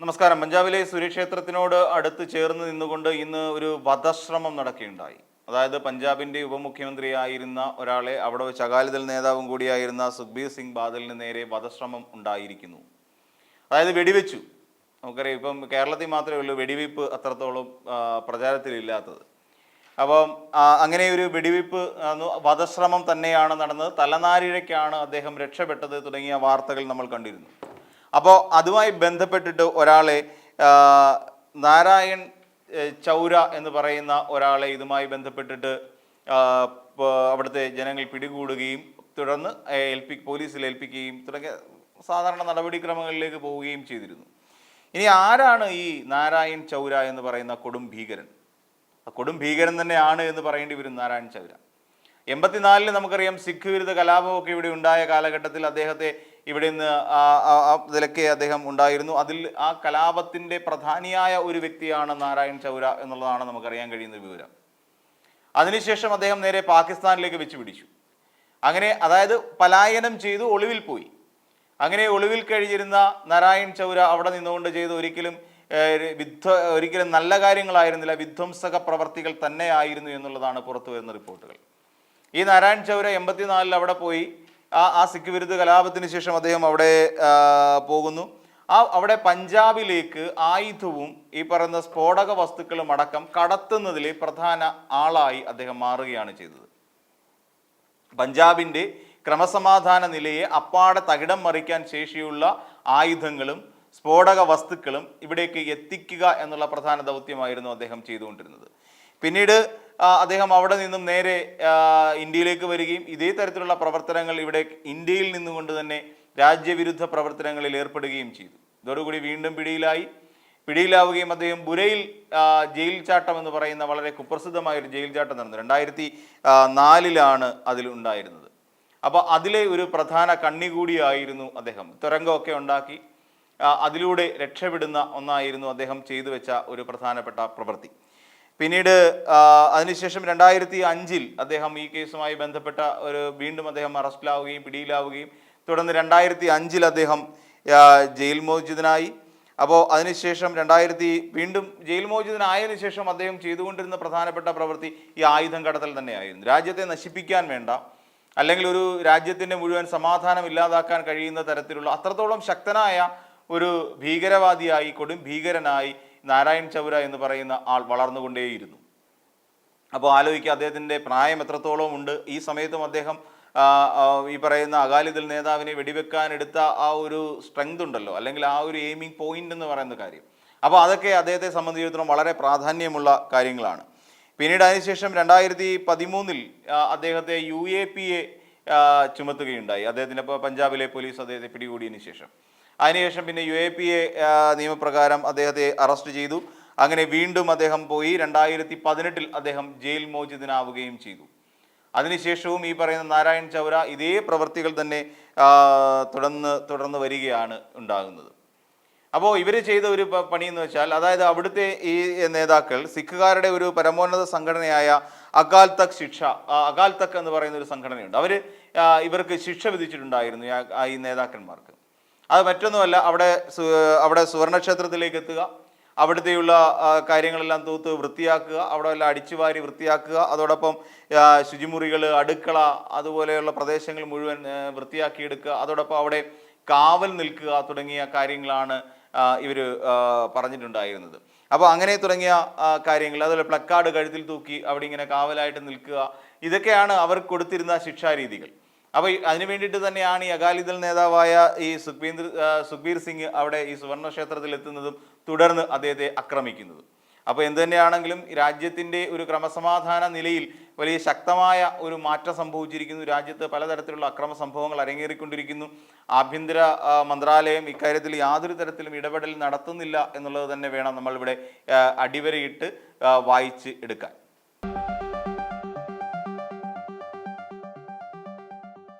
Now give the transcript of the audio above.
നമസ്കാരം. പഞ്ചാബിലെ സുരക്ഷേത്രത്തിനോട് അടുത്ത് ചേർന്ന് നിന്നുകൊണ്ട് ഇന്ന് ഒരു വധശ്രമം നടക്കുകയുണ്ടായി. അതായത് പഞ്ചാബിന്റെ ഉപമുഖ്യമന്ത്രിയായിരുന്ന ഒരാളെ അവിടെ വെച്ച് അകാലിദൾ നേതാവും കൂടിയായിരുന്ന സുഖ്ബീർ സിംഗ് ബാദലിന് നേരെ വധശ്രമം ഉണ്ടായിരിക്കുന്നു. അതായത് വെടിവെച്ചു. നമുക്കറിയാം ഇപ്പം കേരളത്തിൽ മാത്രമേ ഉള്ളൂ വെടിവെയ്പ്പ് അത്രത്തോളം പ്രചാരത്തിലില്ലാത്തത്. അപ്പം അങ്ങനെ ഒരു വെടിവെയ്പ്പ് വധശ്രമം തന്നെയാണ് നടന്നത്. തലനാരിഴയ്ക്കാണ് അദ്ദേഹം രക്ഷപ്പെട്ടത് തുടങ്ങിയ വാർത്തകൾ നമ്മൾ കണ്ടിരുന്നു. അപ്പോൾ അതുമായി ബന്ധപ്പെട്ടിട്ട് ഒരാളെ നാരായൺ ചൗര എന്ന് പറയുന്ന ഒരാളെ ഇതുമായി ബന്ധപ്പെട്ടിട്ട് അവിടുത്തെ ജനങ്ങൾ പിടികൂടുകയും തുടർന്ന് ഏൽപ്പി പോലീസിൽ ഏൽപ്പിക്കുകയും തുടങ്ങിയ സാധാരണ നടപടിക്രമങ്ങളിലേക്ക് പോവുകയും ചെയ്തിരുന്നു. ഇനി ആരാണ് ഈ നാരായൺ ചൗര എന്ന് പറയുന്ന കൊടും ഭീകരൻ? കൊടും ഭീകരൻ തന്നെയാണ് എന്ന് പറയേണ്ടി വരും നാരായൺ ചൗര. എൺപത്തിനാലിൽ നമുക്കറിയാം സിഖ് വിരുദ്ധ കലാപമൊക്കെ ഇവിടെ ഉണ്ടായ കാലഘട്ടത്തിൽ അദ്ദേഹത്തെ ഇവിടെ നിന്ന് ഇതിലൊക്കെ അദ്ദേഹം ഉണ്ടായിരുന്നു. അതിൽ ആ കലാപത്തിന്റെ പ്രധാനിയായ ഒരു വ്യക്തിയാണ് നാരായൺ ചൗര എന്നുള്ളതാണ് നമുക്കറിയാൻ കഴിയുന്ന വിവരം. അതിനുശേഷം അദ്ദേഹം നേരെ പാകിസ്ഥാനിലേക്ക് വെച്ച് പിടിച്ചു. അങ്ങനെ അതായത് പലായനം ചെയ്തു ഒളിവിൽ പോയി. അങ്ങനെ ഒളിവിൽ കഴിഞ്ഞിരുന്ന നാരായൺ ചൗര അവിടെ നിന്നുകൊണ്ട് ചെയ്ത് ഒരിക്കലും വിധ്വ ഒരിക്കലും നല്ല കാര്യങ്ങളായിരുന്നില്ല. വിധ്വംസക പ്രവർത്തികൾ തന്നെയായിരുന്നു എന്നുള്ളതാണ് പുറത്തു വരുന്ന റിപ്പോർട്ടുകൾ. ഈ നാരായൺ ചൗര എൺപത്തിനാലിൽ അവിടെ പോയി. ആ ആ സിഖ് വിരുദ്ധ കലാപത്തിന് ശേഷം അദ്ദേഹം അവിടെ പോകുന്നു. ആ അവിടെ പഞ്ചാബിലേക്ക് ആയുധവും ഈ പറയുന്ന സ്ഫോടക വസ്തുക്കളും അടക്കം കടത്തുന്നതിലെ പ്രധാന ആളായി അദ്ദേഹം മാറുകയാണ് ചെയ്തത്. പഞ്ചാബിന്റെ ക്രമസമാധാന നിലയെ അപ്പാടെ തകിടം മറിക്കാൻ ശേഷിയുള്ള ആയുധങ്ങളും സ്ഫോടക വസ്തുക്കളും ഇവിടേക്ക് എത്തിക്കുക എന്നുള്ള പ്രധാന ദൗത്യമായിരുന്നു അദ്ദേഹം ചെയ്തുകൊണ്ടിരുന്നത്. പിന്നീട് അദ്ദേഹം അവിടെ നിന്നും നേരെ ഇന്ത്യയിലേക്ക് വരികയും ഇതേ തരത്തിലുള്ള പ്രവർത്തനങ്ങൾ ഇവിടെ ഇന്ത്യയിൽ നിന്നുകൊണ്ട് തന്നെ രാജ്യവിരുദ്ധ പ്രവർത്തനങ്ങളിൽ ഏർപ്പെടുകയും ചെയ്തു. ഇതോടുകൂടി വീണ്ടും പിടിയിലായി. പിടിയിലാവുകയും അദ്ദേഹം ബുരയിൽ ജയിൽ ചാട്ടം എന്ന് പറയുന്ന വളരെ കുപ്രസിദ്ധമായ ഒരു ജയിൽ ചാട്ടം നടന്നു. രണ്ടായിരത്തി നാലിലാണ് അതിൽ ഉണ്ടായിരുന്നത്. അപ്പോൾ അതിലെ ഒരു പ്രധാന കണ്ണി കൂടിയായിരുന്നു അദ്ദേഹം. തുരങ്കമൊക്കെ ഉണ്ടാക്കി അതിലൂടെ രക്ഷപ്പെടുന്ന ഒന്നായിരുന്നു അദ്ദേഹം ചെയ്തു വെച്ച ഒരു പ്രധാനപ്പെട്ട പ്രവൃത്തി. പിന്നീട് അതിനുശേഷം രണ്ടായിരത്തി അഞ്ചിൽ അദ്ദേഹം ഈ കേസുമായി ബന്ധപ്പെട്ട ഒരു വീണ്ടും അദ്ദേഹം അറസ്റ്റിലാവുകയും പിടിയിലാവുകയും തുടർന്ന് രണ്ടായിരത്തി അഞ്ചിൽ അദ്ദേഹം ജയിൽ മോചിതനായി. അപ്പോൾ അതിനുശേഷം രണ്ടായിരത്തി വീണ്ടും ജയിൽ മോചിതനായതിനു ശേഷം അദ്ദേഹം ചെയ്തുകൊണ്ടിരുന്ന പ്രധാനപ്പെട്ട പ്രവൃത്തി ഈ ആയുധം കടത്തൽ തന്നെയായിരുന്നു. രാജ്യത്തെ നശിപ്പിക്കാൻ വേണ്ട അല്ലെങ്കിൽ ഒരു രാജ്യത്തിന്റെ മുഴുവൻ സമാധാനം ഇല്ലാതാക്കാൻ കഴിയുന്ന തരത്തിലുള്ള അത്രത്തോളം ശക്തനായ ഒരു ഭീകരവാദിയായി കൊടും ഭീകരനായി നാരായൺ ചൗര എന്ന് പറയുന്ന ആൾ വളർന്നുകൊണ്ടേയിരുന്നു. അപ്പോൾ ആലോചിക്കുക അദ്ദേഹത്തിന്റെ പ്രായം എത്രത്തോളം ഉണ്ട്? ഈ സമയത്തും അദ്ദേഹം ഈ പറയുന്ന അകാലിദൾ നേതാവിനെ വെടിവെക്കാൻ എടുത്ത ആ ഒരു സ്ട്രെങ്ത് ഉണ്ടല്ലോ അല്ലെങ്കിൽ ആ ഒരു എയിമിംഗ് പോയിന്റ് എന്ന് പറയുന്ന കാര്യം. അപ്പോൾ അതൊക്കെ അദ്ദേഹത്തെ സംബന്ധിച്ചിടത്തോളം വളരെ പ്രാധാന്യമുള്ള കാര്യങ്ങളാണ്. പിന്നീട് അതിനുശേഷം രണ്ടായിരത്തി പതിമൂന്നിൽ അദ്ദേഹത്തെ യു എ പി എ ചുമത്തുകയുണ്ടായി. അദ്ദേഹത്തിന്റെ പഞ്ചാബിലെ പോലീസ് അദ്ദേഹത്തെ പിടികൂടിയതിനു ശേഷം. അതിനുശേഷം പിന്നെ യു എ പി എ നിയമപ്രകാരം അദ്ദേഹത്തെ അറസ്റ്റ് ചെയ്തു. അങ്ങനെ വീണ്ടും അദ്ദേഹം പോയി. രണ്ടായിരത്തി പതിനെട്ടിൽ അദ്ദേഹം ജയിൽ മോചിതനാവുകയും ചെയ്തു. അതിനുശേഷവും ഈ പറയുന്ന നാരായൺ ചൗര ഇതേ പ്രവൃത്തികൾ തന്നെ തുടർന്ന് തുടർന്ന് വരികയാണ് ഉണ്ടാകുന്നത്. അപ്പോൾ ഇവർ ചെയ്ത ഒരു പണി എന്ന് വെച്ചാൽ അതായത് അവിടുത്തെ ഈ നേതാക്കൾ സിഖുകാരുടെ ഒരു പരമോന്നത സംഘടനയായ അകാൽ തക് ശിക്ഷ അകാൽ തക് എന്ന് പറയുന്ന ഒരു സംഘടനയുണ്ട്. അവർ ഇവർക്ക് ശിക്ഷ വിധിച്ചിട്ടുണ്ടായിരുന്നു ഈ നേതാക്കന്മാർക്ക്. അത് മറ്റൊന്നുമല്ല അവിടെ അവിടെ സുവർണക്ഷേത്രത്തിലേക്ക് എത്തുക അവിടുത്തെയുള്ള കാര്യങ്ങളെല്ലാം തൂത്ത് വൃത്തിയാക്കുക അവിടെ എല്ലാം അടിച്ചുവാരി വൃത്തിയാക്കുക അതോടൊപ്പം ശുചിമുറികൾ അടുക്കള അതുപോലെയുള്ള പ്രദേശങ്ങൾ മുഴുവൻ വൃത്തിയാക്കിയെടുക്കുക അതോടൊപ്പം അവിടെ കാവൽ നിൽക്കുക തുടങ്ങിയ കാര്യങ്ങളാണ് ഇവർ പറഞ്ഞിട്ടുണ്ടായിരുന്നത്. അപ്പോൾ അങ്ങനെ തുടങ്ങിയ കാര്യങ്ങൾ അതുപോലെ പ്ലക്കാർഡ് കഴുത്തിൽ തൂക്കി അവിടെ ഇങ്ങനെ കാവലായിട്ട് നിൽക്കുക ഇതൊക്കെയാണ് അവർ കൊടുത്തിരുന്ന ശിക്ഷാരീതികൾ. അപ്പോൾ അതിനു വേണ്ടിയിട്ട് തന്നെയാണ് ഈ അകാലിദൾ നേതാവായ ഈ സുഖ്ബീന്ദർ ആ, സുഖ്ബീർ സിംഗ് അവിടെ ഈ സുവർണ ക്ഷേത്രത്തിൽ എത്തുന്നതും തുടർന്ന് അദ്ദേഹത്തെ ആക്രമിക്കുന്നതും. അപ്പോൾ എന്ത് തന്നെയാണെങ്കിലും രാജ്യത്തിന്റെ ഒരു ക്രമസമാധാന നിലയിൽ വലിയ ശക്തമായ ഒരു മാറ്റം സംഭവിച്ചിരിക്കുന്നു. രാജ്യത്ത് പലതരത്തിലുള്ള അക്രമ സംഭവങ്ങൾ അരങ്ങേറിക്കൊണ്ടിരിക്കുന്നു. ആഭ്യന്തര മന്ത്രാലയം ഇക്കാര്യത്തിൽ യാതൊരു തരത്തിലും ഇടപെടൽ നടത്തുന്നില്ല എന്നുള്ളത് തന്നെ വേണം നമ്മളിവിടെ അടിവരയിട്ട് വായിച്ച് എടുക്കാൻ.